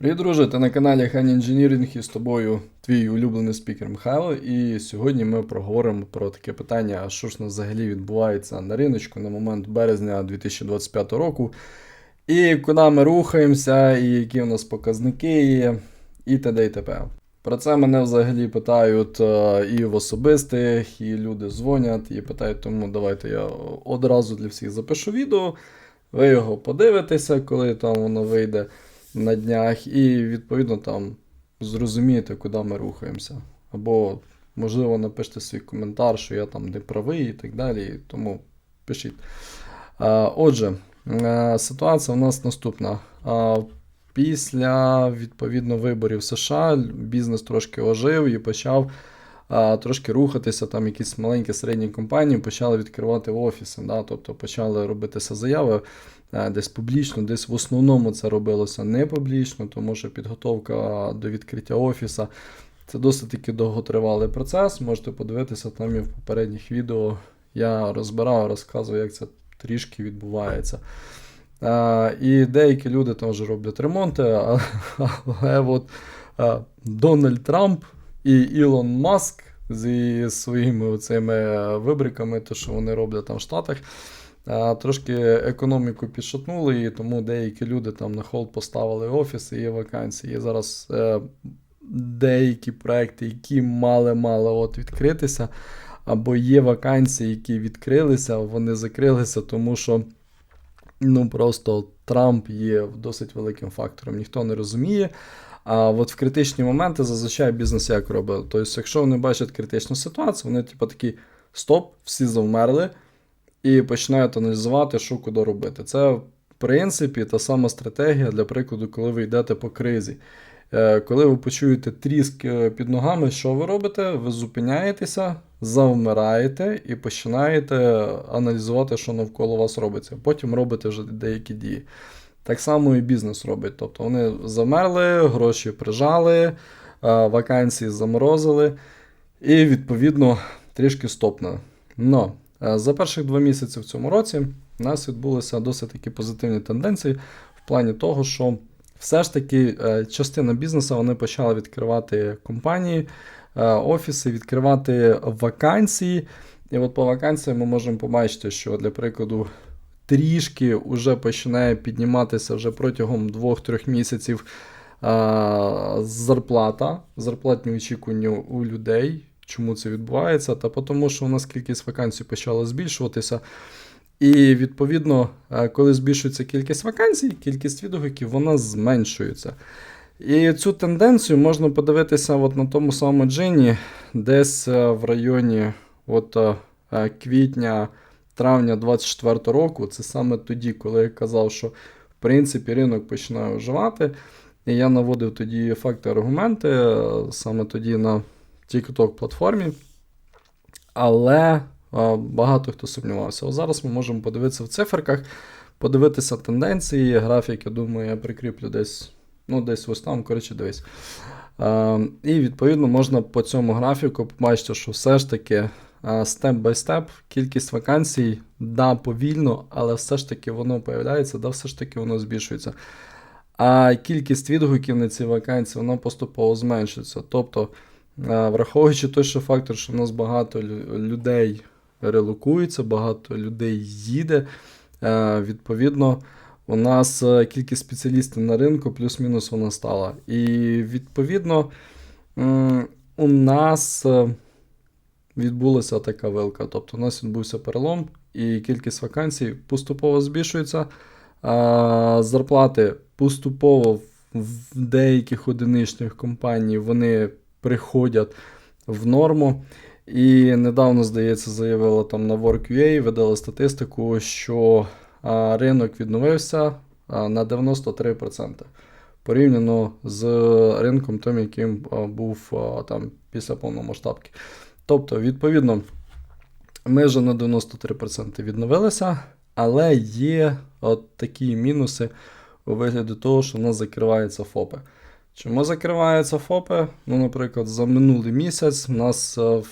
Привіт, друже! Ти на каналі Хан Engineering і з тобою твій улюблений спікер Михайло. І сьогодні ми проговоримо про таке питання, а що ж нас взагалі відбувається на риночку на момент березня 2025 року, і куди ми рухаємося, і які у нас показники є, і т.д. і т.п. Про це мене взагалі питають е, і в особистих, і люди дзвонять, і питають, тому давайте я одразу для всіх запишу відео. Ви його подивитеся, коли там воно вийде на днях, і відповідно там зрозумієте, куди ми рухаємося. Або, можливо, напишете свій коментар, що я там не правий і так далі. Тому пишіть. Отже, е, ситуація у нас наступна. Після відповідно виборів США бізнес трошки ожив і почав трошки рухатися. Там якісь маленькі середні компанії почали відкривати офіси. Да? Тобто почали робитися заяви десь публічно, десь в основному це робилося не публічно, тому що підготовка до відкриття офіса це досить таки довготривалий процес. Можете подивитися там і в попередніх відео. Я розбирав, розказую, як це трішки відбувається. А, І деякі люди там вже роблять ремонти, а- але от а, Дональд Трамп і Ілон Маск зі своїми цими вибриками, то що вони роблять там в Штатах, трошки економіку підшатнули, і тому деякі люди там на холд поставили офіси і вакансії. І зараз е, деякі проекти, які мали-мали от відкритися, або є вакансії, які відкрилися, вони закрилися, тому що. Ну просто Трамп є досить великим фактором, ніхто не розуміє. А от в критичні моменти зазвичай бізнес як робить. Тобто, якщо вони бачать критичну ситуацію, вони типу такі стоп, всі завмерли, і починають аналізувати, що куди робити. Це, в принципі, та сама стратегія для прикладу, коли ви йдете по кризі. Е, Коли ви почуєте тріск е, під ногами, що ви робите? Ви зупиняєтеся, завмираєте і починаєте аналізувати, що навколо вас робиться. Потім робите вже деякі дії. Так само і бізнес робить. Тобто вони замерли, гроші прижали, е, вакансії заморозили, і, відповідно, трішки стопнули. Но за перших два місяці в цьому році у нас відбулися досить такі позитивні тенденції в плані того, що все ж таки е, частина бізнесу вони почали відкривати компанії, е, офіси, відкривати вакансії. І от по вакансіям ми можемо побачити, що для прикладу трішки вже починає підніматися вже протягом 2-3 місяців а, зарплата, зарплатні очікування у людей. Чому це відбувається? Та тому, що у нас кількість вакансій почала збільшуватися. І відповідно, е, коли збільшується кількість вакансій, кількість відгуків вона зменшується. І цю тенденцію можна подивитися от на тому самому джині, десь е, в районі от, е, квітня, травня 24 року. Це саме тоді, коли я казав, що в принципі ринок починає оживати. І я наводив тоді факти аргументи саме тоді на TikTok платформі. Але багато хто сумнівався. О, зараз ми можемо подивитися в циферках, подивитися тенденції, графік, я думаю, я прикріплю десь, ну, десь ось там, коротше, дивись. І відповідно можна по цьому графіку побачити, що все ж таки степ-бай-степ, кількість вакансій, да, повільно, але все ж таки воно появляється, да, все ж таки воно збільшується. А кількість відгуків на ці вакансії вона поступово зменшується. Тобто, враховуючи той, що фактор, що в нас багато людей релокується, багато людей їде, е, відповідно, у нас е, кількість спеціалістів на ринку плюс-мінус вона стала. І відповідно у нас е, відбулася така вилка. Тобто у нас відбувся перелом, і кількість вакансій поступово збільшується. Зарплати поступово в- деяких одиничних компаній вони приходять в норму. І недавно, здається, заявила там на Work.ua, видала статистику, що ринок відновився на 93%. Порівняно з ринком, тим, яким був там після повномасштабки. Тобто, відповідно, ми вже на 93% відновилися, але є от такі мінуси у вигляді того, що в нас закриваються ФОПи. Чому закриваються ФОПи? Ну, наприклад, за минулий місяць у нас е,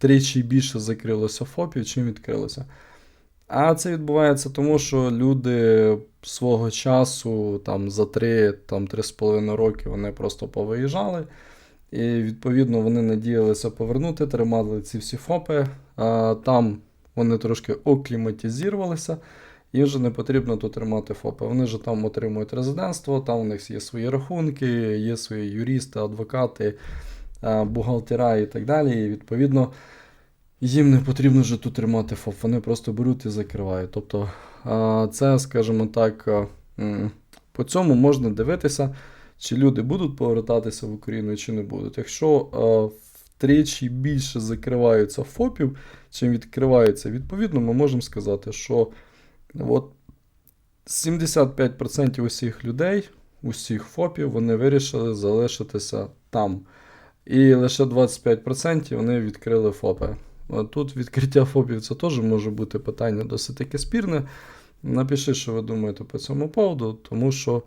втричі більше закрилося ФОПів, чим відкрилося. А це відбувається тому, що люди свого часу, там за 3, там 3,5 роки вони просто повиїжджали. І відповідно вони надіялися повернути, тримали ці всі ФОПи. А там вони трошки окліматизувалися, і вже не потрібно тут тримати ФОПи. Вони вже там отримують резидентство, там у них є свої рахунки, є свої юристи, адвокати, бухгалтера і так далі. І відповідно їм не потрібно вже тут тримати ФОП, вони просто беруть і закривають. Тобто це, скажімо так, по цьому можна дивитися, чи люди будуть повертатися в Україну, чи не будуть. Якщо втричі більше закриваються ФОПів, чим відкривається, відповідно, ми можемо сказати, що от 75% усіх людей, усіх ФОПів, вони вирішили залишитися там. І лише 25% вони відкрили ФОПи. Тут відкриття ФОПів це теж може бути питання досить таки спірне. Напишіть, що ви думаєте по цьому поводу, тому що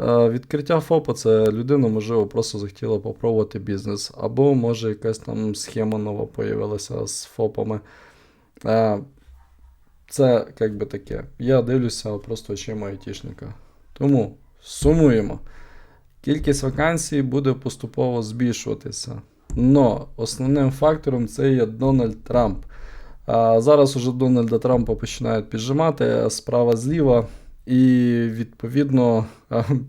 е, відкриття ФОПа це людина, можливо, просто захотіла попробувати бізнес, або може якась там схема нова появилася з ФОПами. Е, це як би таке. Я дивлюся просто очима айтішника. Тому сумуємо. Кількість вакансій буде поступово збільшуватися. Но основним фактором це є Дональд Трамп. А зараз уже Дональда Трампа починають піджимати справа зліва. І відповідно,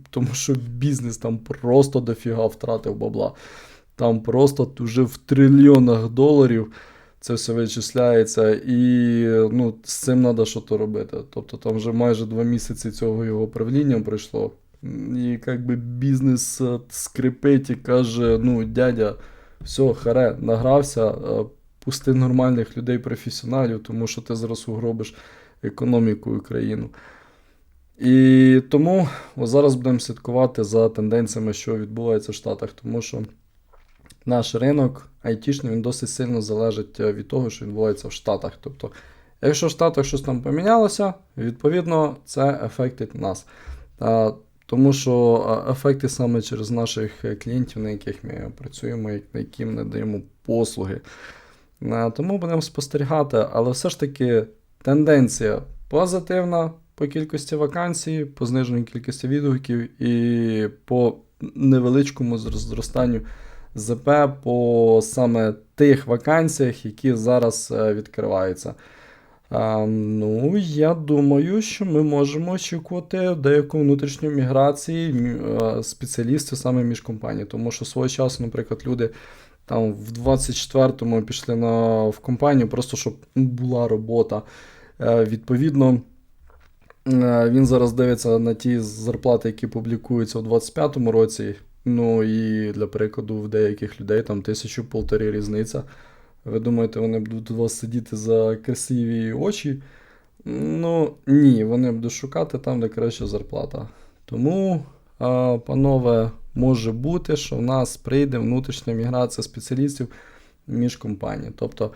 тому що бізнес там просто дофіга втратив бабла. Там просто вже в трильйонах доларів це все вичисляється, і ну, з цим треба щось робити. Тобто там вже майже два місяці цього його правління пройшло. І якби бізнес скрипить і каже: ну, дядя, все, харе, награвся, пусти нормальних людей, професіоналів, тому що ти зараз угробиш економіку і. І тому зараз будемо слідкувати за тенденціями, що відбувається в Штатах, тому що наш ринок айтішний він досить сильно залежить е, від того, що відбувається в Штатах. Тобто, якщо в Штатах щось там помінялося, відповідно це ефектить нас. Тому що ефекти саме через наших е, клієнтів, на яких ми працюємо, на яким надаємо послуги. Тому будемо спостерігати, але все ж таки тенденція позитивна по кількості вакансій, по зниженню кількості відгуків і по невеличкому зростанню ЗП по саме тих вакансіях, які зараз е, відкриваються. А, ну, я думаю, що ми можемо очікувати деякої внутрішньої міграції мі- е, спеціалістів саме між компаній. Тому що свого часу, наприклад, люди там в 24-му пішли на, в компанію, просто щоб була робота. Е, відповідно, е, він зараз дивиться на ті зарплати, які публікуються у 25-му році. Ну і для прикладу, в деяких людей там тисячу полтори різниця. Ви думаєте, вони будуть у вас сидіти за красиві очі? Ну, ні, вони будуть шукати там, де краща зарплата. Тому, панове, може бути, що в нас прийде внутрішня міграція спеціалістів між компаній. Тобто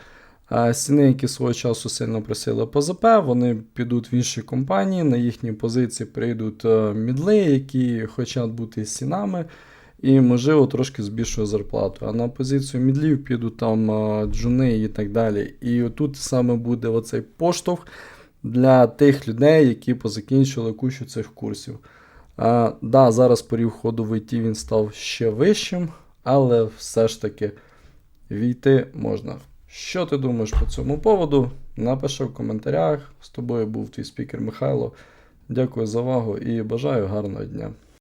стіни, які свого часу сильно просили по ЗП, вони підуть в інші компанії, на їхні позиції прийдуть е, мідли, які хочуть бути стінами. І, можливо, трошки збільшує зарплату. А на позицію мідлів підуть там джуни і так далі. І тут саме буде оцей поштовх для тих людей, які позакінчили кучу цих курсів. А, да, зараз порів ходу в ІТ він став ще вищим, але все ж таки війти можна. Що ти думаєш по цьому поводу? Напиши в коментарях. З тобою був твій спікер Михайло. Дякую за увагу і бажаю гарного дня.